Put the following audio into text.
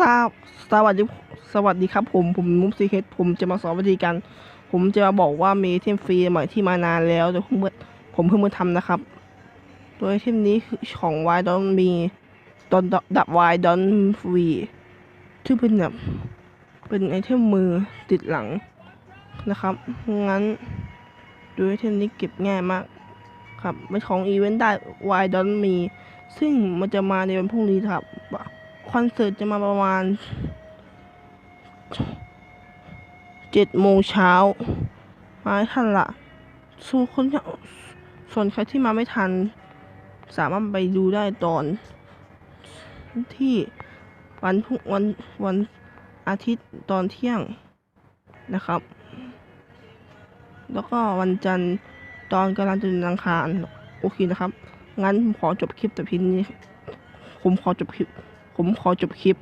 ทราบสวัสดีสวัสดีครับผมผมมุกซีเคสผมจะมาสอนวิธีการผมจะมาบอกว่ามีเทมฟรีใหม่ที่มานานแล้วแต่ผมเพิ่งผมเพิ่งมาทำนะครับ โดยเทมนี้คือของวายดอนมีดอนดับวายดอนฟรีที่เป็นแบบเป็นไอเทมมือติดหลังนะครับงั้นโดยไอเทมนี้เก็บง่ายมากครับเป็นของอีเวนต์ได้วายดอนมี ซึ่งมันจะมาในวันพรุ่งนี้ครับ คอนเสิร์ตจะมาประมาณเจ็ดโมงเช้ามาทันละส่วนคนส่วนใครที่มาไม่ทัน สามารถไปดูได้ตอน ที่วันพรุ่งวันวันอาทิตย์ตอนเที่ยงนะครับ แล้วก็วันจันทร์ตอนกำลังจะอังคารโอเคนะครับ งั้นผมขอจบคลิปแต่เพียงนี้ ผมขอจบคลิป ผมขอจบคลิป